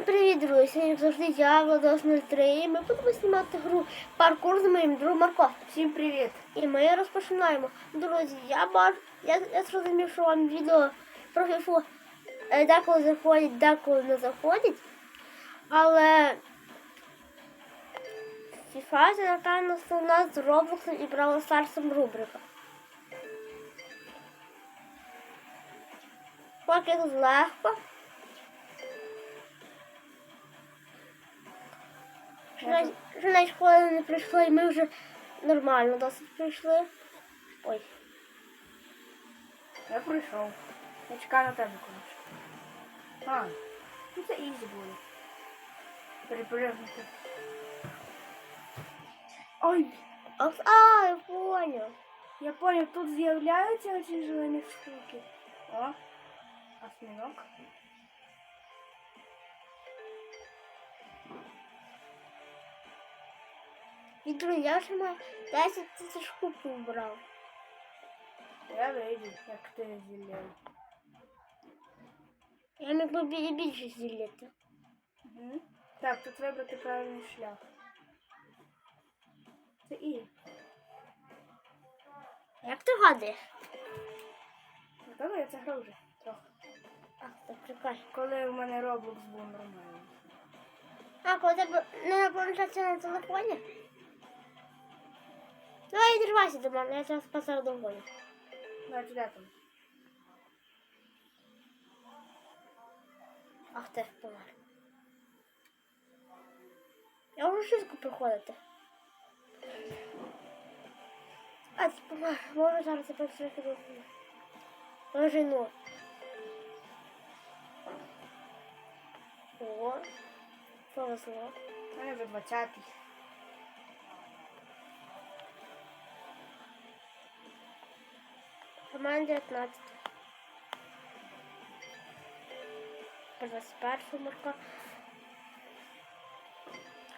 Всім привіт, друзі! Як завжди, я Владос 03 і ми будемо знімати гру паркур з моїм другом Марко. Всім привіт! І ми розпочинаємо. Друзі, я бачу, я, я зрозумів, що вам відео про фіфу е, деколи заходять, деколи не заходять. Але FIFA це, напевно, основна з Роблоксом і Бравл Старсом рубрика. Поки легко. Вже навіть хвилини не прийшло, і ми вже нормально досить прийшли. Ой. Я прийшов. Я чекаю на тебе, коротше. А, ну це ізі буде. Перепригнути. Ой, А, я понял. я понял, тут з'являються оці зелені штуки. О, осьминог. І друзі, я вже маю 10 тисяч кубків брав. Я вийду, як ти зілляй. Я міг би бі- більше зілляти. Угу. Так, тут вибрати правильний шлях. Це і. Як ти гадаєш? Готова я це грав вже трохи. А, так чекай. Коли у мене Roblox був нормальний. А, коли тебе не на планшеті на телефоні? Давай відривайся до мене, я зараз пасар догоню. Значить, де там? Ах ти, помер. Я вже швидко приходити. А, ти помер. Може зараз я просто трохи догоню. Дожину. О, повезло. У мене вже 20-й. Мене 19. По 21 марка.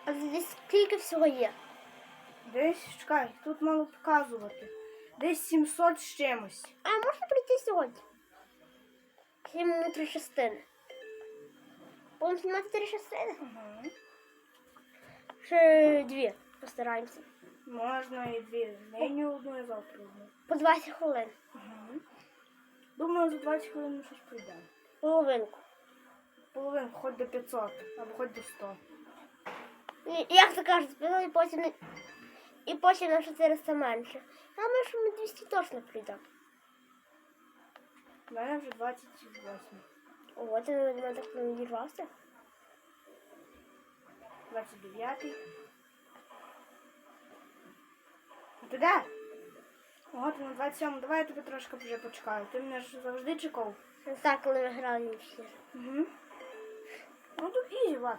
А здесь скільки всього є? Десь, чекай, тут мало показувати. Десь 700 з чимось. А можна прийти сьогодні? Знімемо три частини. Будемо знімати три частини? Угу. Ще дві. Постараємося. Можна і дві. Меню одну і завтра одну. По 20 хвилин. Угу. Думаю, за 20 хвилин щось прийдемо. Половинку. Половинку, хоч до 500, або хоч до 100. І, як то кажуть, і потім і потім на 400 менше. Я думаю, що ми 200 точно прийдемо. У мене вже 28. О, ти на мене так не відірвався. 29. Ти де? Ти на 27. Давай я тебе трошки вже почекаю. Ти мене ж завжди чекав. Так, коли грали всі. Угу. Ну тут ізі, Влад.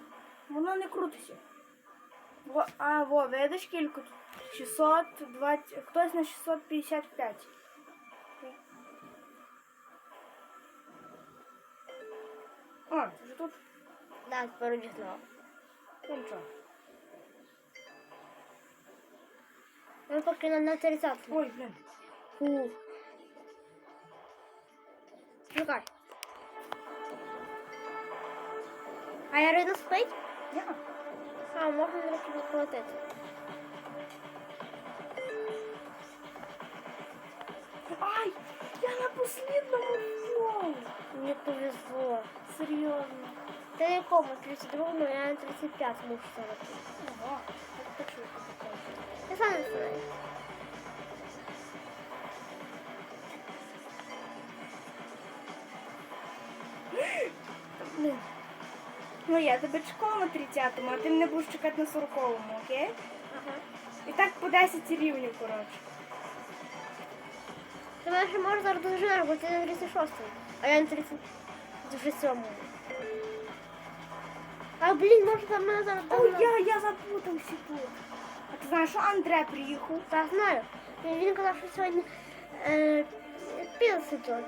Воно не крутиться. Во, а, во, видиш кілька тут? 620, хтось на 655. О, це вже тут. Так, тепер обізнав. Ну нічого. Ми поки на, на 30. Ой, блін. Фу. Чекай. А Ярина спить? Я. А, можна трохи відколотити. Ай, я на послідному впав. Мені повезло. Серйозно. Ти на якому? 32-му, я на 35 мушу зараз. Ого, так так швидко покажу. Я сам не знаю. Ну я тебе чекала на 30-му, а ти мене будеш чекати на 40-му, окей? Ага. І так по 10 рівнів, коротше. Ти мене ще можеш зараз дожинати, бо ти на 36-му, а я на 37-му. А, блін, може там мене зараз О, я, я запутався тут. А ти знаєш, що Андре приїхав? Так, знаю. Він, казав, що сьогодні е, піл сезон.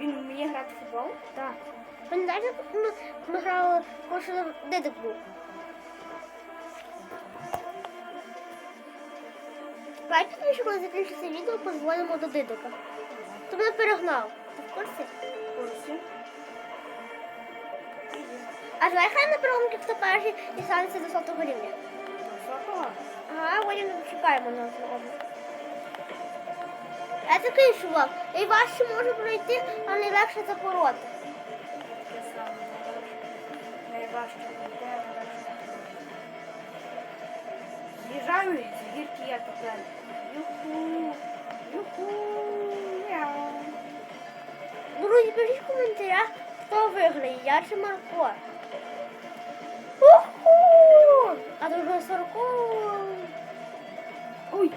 Він вміє грати в футбол? Так. Пам'ятаєш, як ми, ми грали, коли ще дедик був? Давайте тобі, що коли закінчиться відео, позвонимо до дидика. То мене перегнав. Ти в курсі? В курсі. А давай хай на промки, хто перший дістанеться до сотого рівня. Високого? Ага, потім чекаємо на зробу. Я такий чувак. Найважче може пройти, а найлегше запороти. Буде, найважче. З'їжджаю з гірки я тепер. Юху. Юху. Мяу. Друзі, пишіть в коментарях, хто виграє, я чи Марко. Уху! А вже Сорко. Ой.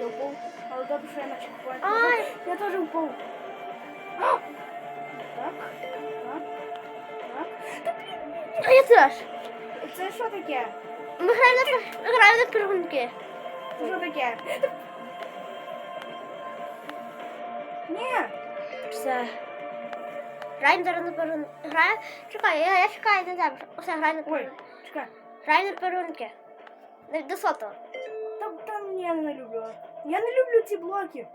Я впав. Але добре, що я на чекпоінті. Ай! Я теж впав. Я теж. Це що таке? Ми граємо на, граємо на пергунки. Це що таке? Ні. Все. Граємо зараз на пергунки. Граємо. Чекай, я, я чекаю на тебе. Все, граємо на Ой, чекай. Граємо на пергунки. До- До сотого. Там, там я не люблю. Я не люблю ці блоки.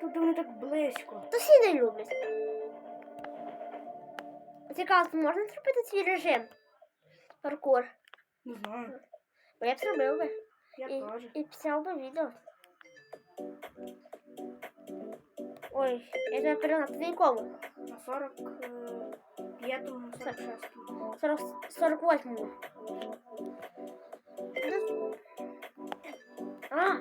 Тут вони так близько. То всі не люблять. Цікаво, можна зробити свій режим? Паркур. Не знаю. Бо я б зробив би. Я І, теж. і писав би відео. Ой, я тебе перенад. Ти на якому? На 45-му, 46-му. 40, 48. А!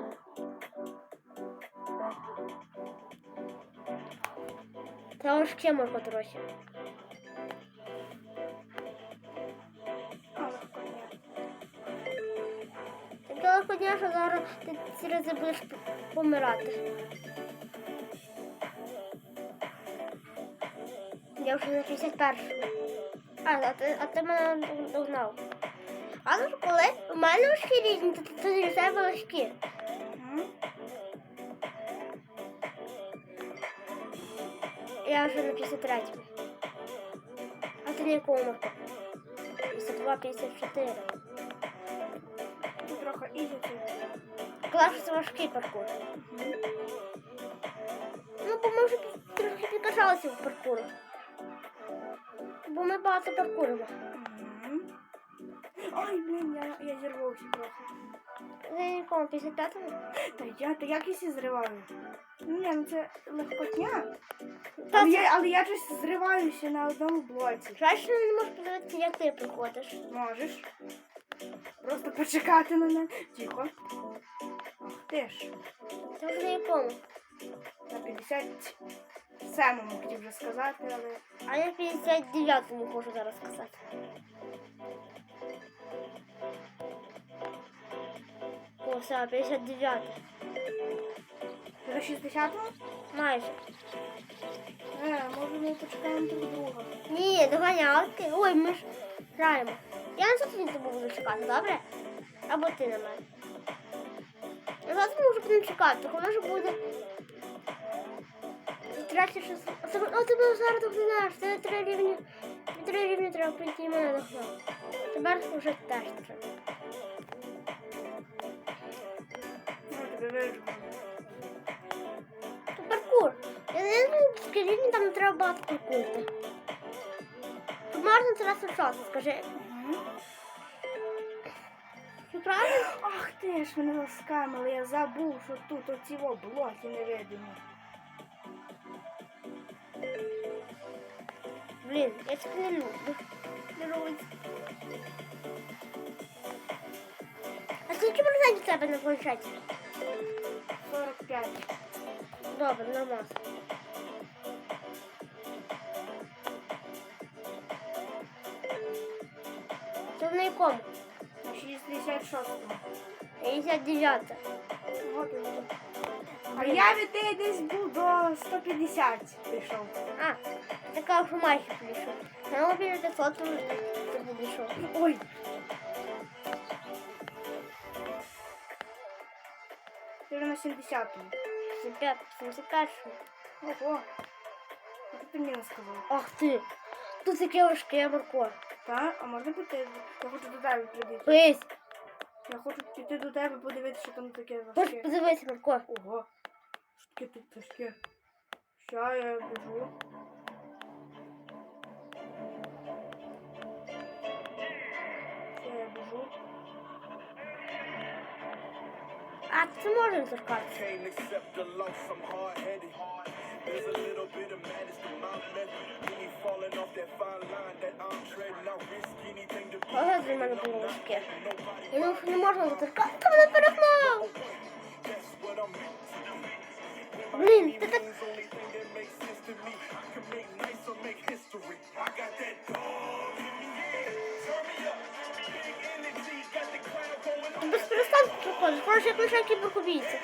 Це важке можна трохи. Легко що зараз ти ці рази будеш помирати. Я вже на 51. А, а ти, а ти мене догнав. Але коли у мене важкі різні, то то для тебе важкі. Я вже на 53. А ти на якому? 52, 54. Тут трохи ізі. Клас, це важкий паркур. Ну, бо ми вже трохи підкачалися в паркуру. Бо ми багато паркуримо. Ой, блін, я, я зірвався трохи. За якому 55-му? Та я, та якось і зриваю. Ні, ну це легкотня. Та Але це- я, але я щось зриваюся на одному блоці. Жаль, що не можеш подивитися, як ти приходиш. Можеш. Просто почекати на мене. Тихо. Ах ти ж. Це вже якому? На 57-му хотів вже сказати, але. А я 59-му можу зараз сказати. О, все, 59 Ти на 60-му? Майже. Е, може ми почекаємо друг друга. Ні, доганялки. Ой, ми ж граємо. Я на сотні тебе буду чекати, добре? Або ти на мене. Я зараз можу будемо чекати, коли вже буде. Третє число. А О, ти мене зараз догнаєш. Це три рівні. Три рівні треба прийти і мене догнав. Тепер вже теж треба. Ну. Це паркур. Я не знаю, скільки рівні там треба багато паркурити. Можна зараз час, скажи. Правильно? Ах ти ж мене заскамили, я забув, що тут оці блоки невидимі. Блін, я це не люблю. А скільки у тебе на планшеті? 45. Добре, нормально. Це якому? На 66-му. 59. От і. А я від неї десь був до 150 пішов. А, така що майже прийшов. На мобілі 500 вже ти підійшов. Ой. Вже на 70-му. 75, 71. Ого. А ти мені сказав. Ах ти. Тут таке важке Марко. Та? А можна піти? Я хочу до тебе прийти. Дивись. Я хочу піти до тебе, подивитися, що там таке важке. подивися, Марко. Ого. Що таке тут важке? Ща я біжу. біжу. А це можна торкатися. There's a little bit of madness to my method. Me falling off that fine line that I'm treading. I risk anything to Ось для мене було важке. Я не можна доторкатися. Та мене перегнав! Блін, ти так... Без перестанку проходиш, коротше, як лише кіберкубійці.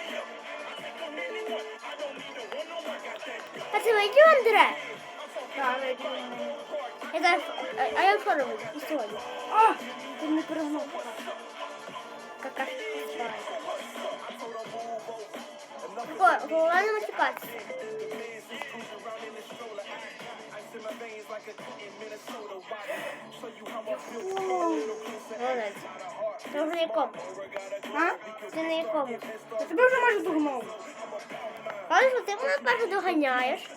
Це вийде Андре? Я зараз, а, а я вийду, і сьогодні. А! Ти не перегнув. Какашка. Такое, головне не матюкатися. Ice in Це вже якому? А? Це не якому. Я тебе вже майже догнав. Але що ти мене перше доганяєш,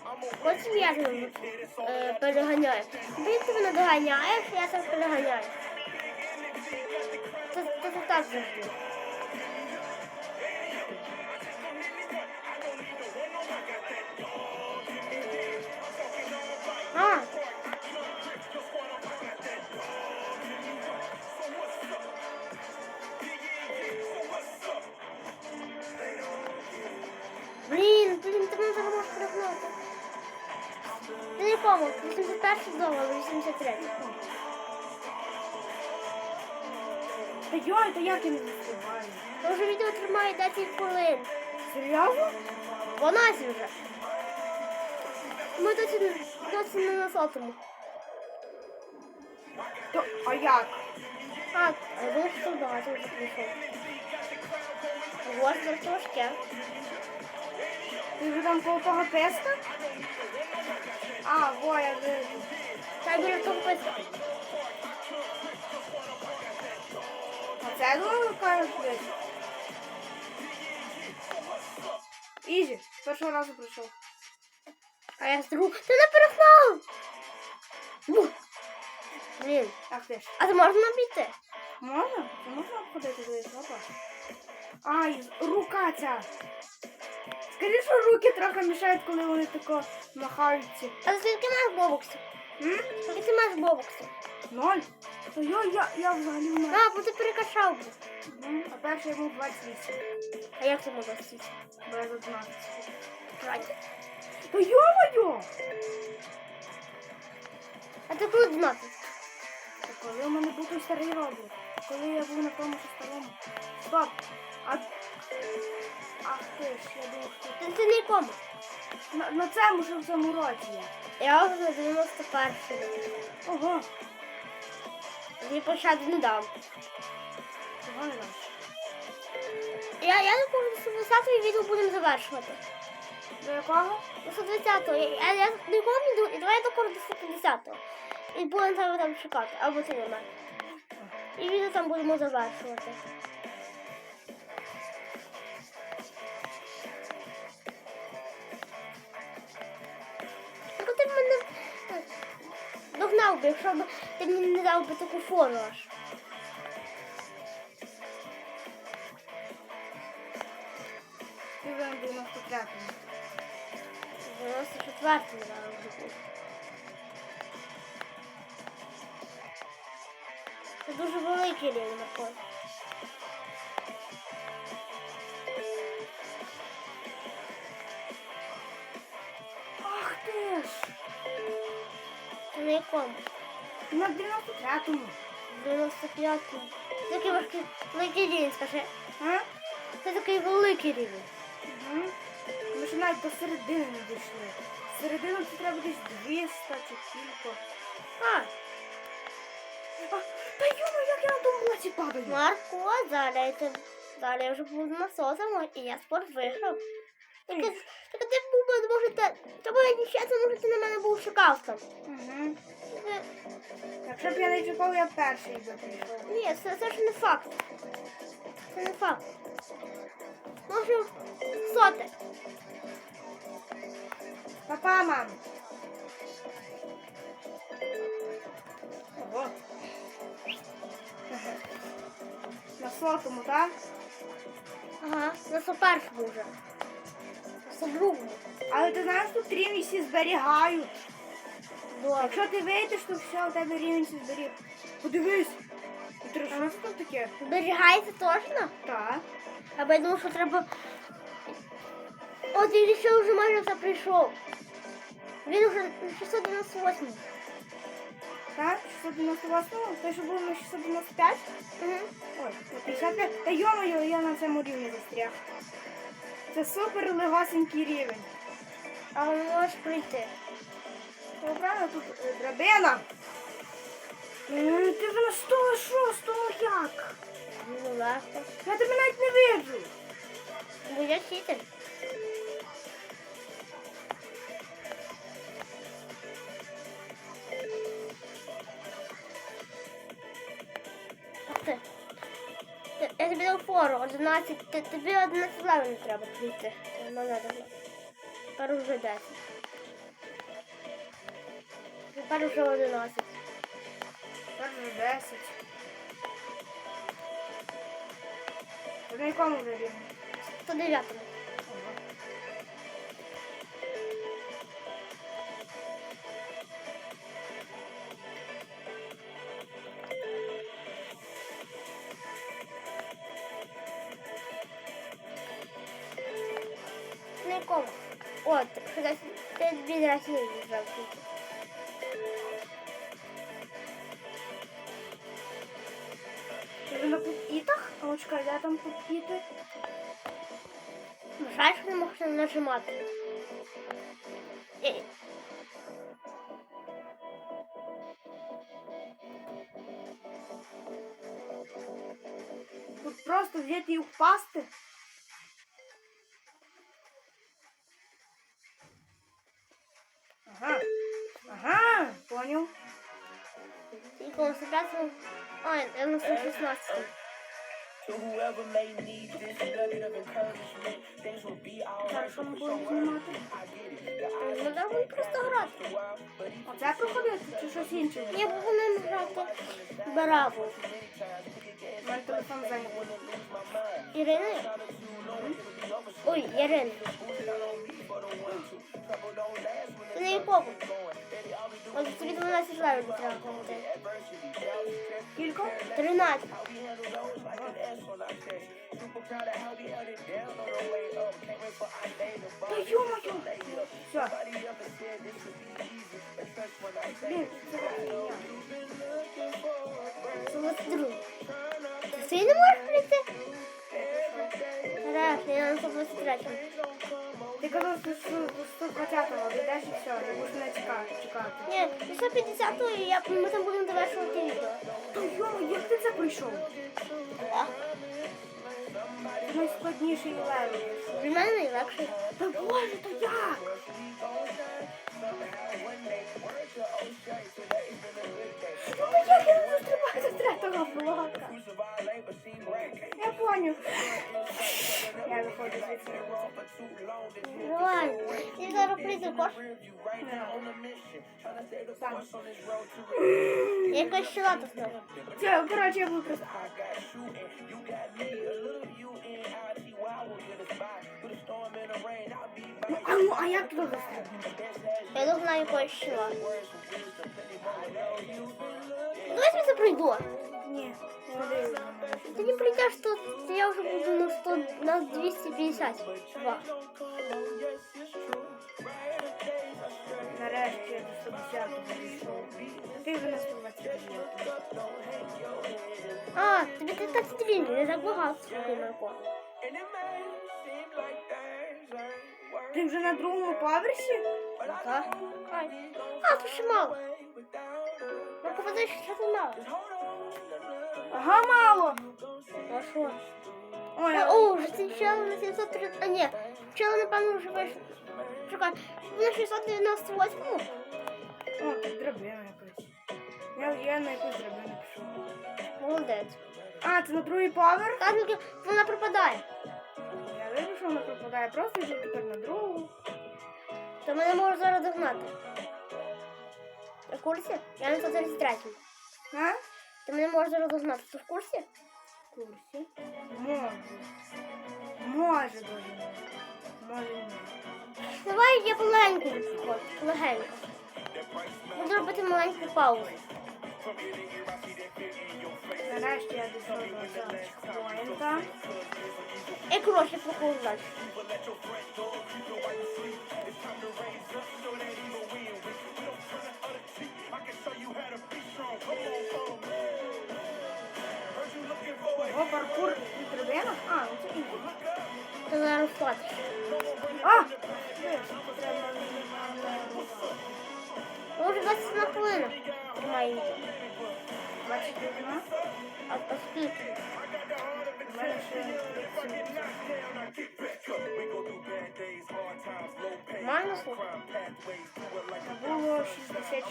потім я тебе е, переганяю. Ти ти мене доганяєш, я тебе переганяю. Це, це, це так завжди. 81 долар, 83. Та йой, то як я не встигаю? То вже відео тримає 10 хвилин. Серйозно? 12 вже. Ми досі, досі не на сотому. То, а як? А, а думаю, що багато вже прийшов. Ось це. Ти вже там коло того песка? А, во, я вижу. Та біля того писка. А це думаю, кажуть вийти. Ізі, з першого разу прийшов. А я з другого. Ти не перегнав! Бух. Блін. Ах ти ж. А це можна обійти? Можна? Можна обходити дивись, опа. Ай, рука ця. Скажи, що руки трохи мішають, коли вони тако махаються. А ти скільки маєш бобоксів? М? Скільки ти маєш бобоксів? Ноль. То я, я, я взагалі не. А, бо ти перекачав був. Мгм. А перший йому 28. А як це можна стати? Без 11. Раді. Та йо-моє! А ти коли 12? Та коли у мене був той старий робот? Коли я був на тому що старому. Стоп! А... Ах ти ж, я думав, що... Ти, ти на? На, на цьому ж в цьому році є. Я вже на 91 Ого, Я почати не дам. чого не даш? Я, я думаю, до 120 відео будемо завершувати. До якого? До 120-го. Я, я, я нікого не і давай до до 150-го. І будемо тебе там чекати, або ти на мене. І відео там будемо завершувати. Би, якщо б ти мені не дав би таку фору аж. Ти вже на 93-му. 94 не дав вже. Це дуже великий рівень на якому? На 93-му. 95-му. Це такий важкий великий рівень, скажи. А? Це такий великий рівень. Угу. Ми ж навіть до середини не дійшли. Середину це треба десь 200 чи кілько. А, А, та йома, як я на тому блоці падаю? Марко, я, це- зараз я вже буду на сотому, і я спорт виграв. Тільки, ти був би, може, ти на мене був шукав там. Угу. Е, Якщо б я не чекав, я перший би прийшов. Ні, це, це ж не факт. Це не факт. Може, соте. Папа, мам. Ого. На сотому, так? Ага, на першому вже. На другому. Але ти знаєш, тут всі зберігають. Добре. Якщо ти вийдеш, то все, у тебе всі зберіг. Подивись. Що це тут таке? Зберігається точно? Так. Або я думав, що треба. От він ще вже майже все прийшов. Він вже на 698. Так, 698, той, що був на 695. Угу. Ой, на 55. Та йо-моє, я на цьому рівні застряг. Це супер легасенький рівень. Але не можеш прийти. Ну, правда, тут драбина. Е, Ти вже на 106, ну як? Ну легко. Я тебе навіть не виджу. Бо я вчитель. Ах ти. Я- Я тобі дав фору, 11, ти- тобі 11 левел не треба прийти. Мене було. Тепер вже 10. Тепер уже 11. Тепер вже 10. Ти на якому вже рівні? 109. Ти вже на пупітах? А от чекай, де там пупіти? Жаль, що не можна нажимати. Тут просто взяти і впасти. Will be alright. Так, що ми будемо знімати? Ну, да, будемо просто грати. Оце проходити чи щось інше? Буду ним грати браво. У мене телефон зайнятий. Ірина? Ой, Ірина. Ти на якому? От тобі 12 левел треба комати. Скільки? 13. Та ё-моё! Все. Блін, це хуйня. Це 22. Ти не можеш Ти казав, що що 120-го дійдеш і все, не будеш не чекати. чекати. Ні, до 150 я, ми там будемо завершувати відео. Та йо, як ти це пройшов? Так. Найскладніший левел. Для мене найлегший. Та боже, то як? Ну то як я не застрибаю з третього блока? Я поняв. Виходжу звідси. Давай. Я зараз прийду кош. Сам. Якось тут знову. Все, коротше, я буду просто. Ну, а ну, а як туди застрибнути? Я знаю якось щела. Давай я це прийду. Ні, не. Ти не прийдеш, то я вже буду на 100, на 250. Два. Нарешті я до 110 дійшов. Ти вже на 120 А, тобі 32, не так багато, слухай, Марко. Ти вже на другому поверсі? Так. А, тут ще мало. Марко, подивись, що тут мало. Ага, мало. Що? Ой, О, вже цей чел на 730, а ні, чел, напевно, вже вийшов. Чекай, на 698 о, тут драбина якась. Я, я на якусь драбину пішов. Молодець. А, це на другий поверх? Так, ну, вона пропадає. Я вижу, що вона пропадає. Просто йду тепер на другу. То мене може зараз догнати. Ти в курсі? Я на 133. А? Ти мене можеш зараз. Ти в курсі? в курсі. Може. Може дуже. Може ні. Давай я полегенько відходжу, легенько. Буду робити маленьку паузу. Нарешті я дійшов до цього. І коротше покажу. О, паркур від драбинок? А, ну це ізі. Це зараз фото. А! Може 27 хвилина. Має відео. Бачите, вона? А а скільки? У мене ще 37. Нормально слухай? Було 66.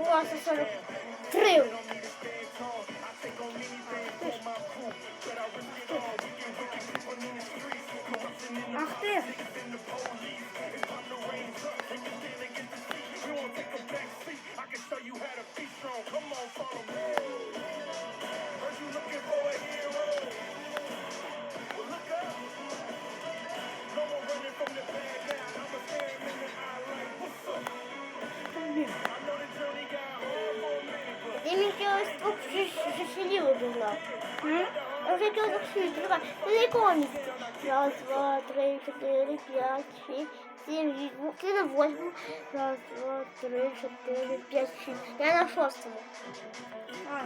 О, це 43. Ах ти! Блін. Ти so you had a piece on. Come on, follow me. Heard you looking for a hero. Well, look up. No one running from the bad guy. I'm a like, сім, вісім. На восьмому. Раз, два, три, чотири, п'ять, шість. Я на шостому. А,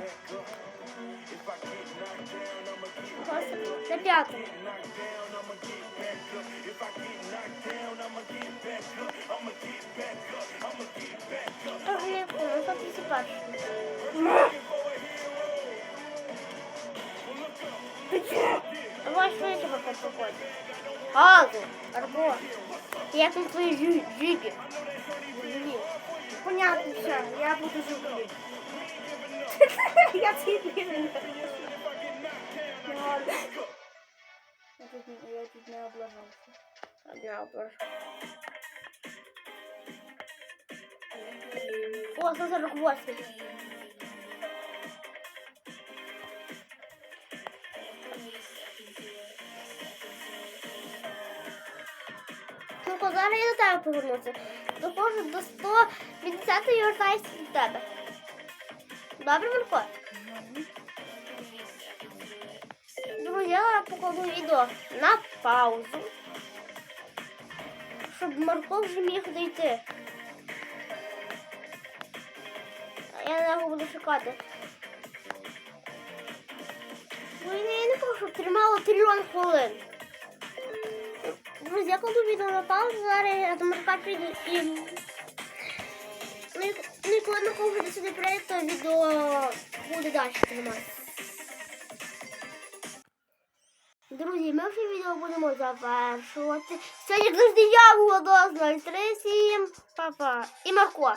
Шостому. На п'ятому. Я понял, как ты перший. Давай швидше поки походь. Газу, Арбо. Як там твої жи- жиги? Жиги. понятно все, я буду жити. Я Ладно. Я тут, я тут не облажався. Одна обложка. О, 148. Зараз я до тебе повернуся. Доходжу до 150 і вертаюся до тебе. Добре, Марко? Друзі, я зараз відео на паузу. Щоб Марко вже міг дійти. А я його буду шукати. Ну, я не кажу, щоб тримало трильйон хвилин. Друзі, я кладу відео на паузу, зараз я до Марка. Ну, і- ну, і коли Марко вже сюди прийде, то відео буде далі знімати. Друзі, ми вже відео будемо завершувати. Сьогодні, завжди, я була до 037, папа і Марко.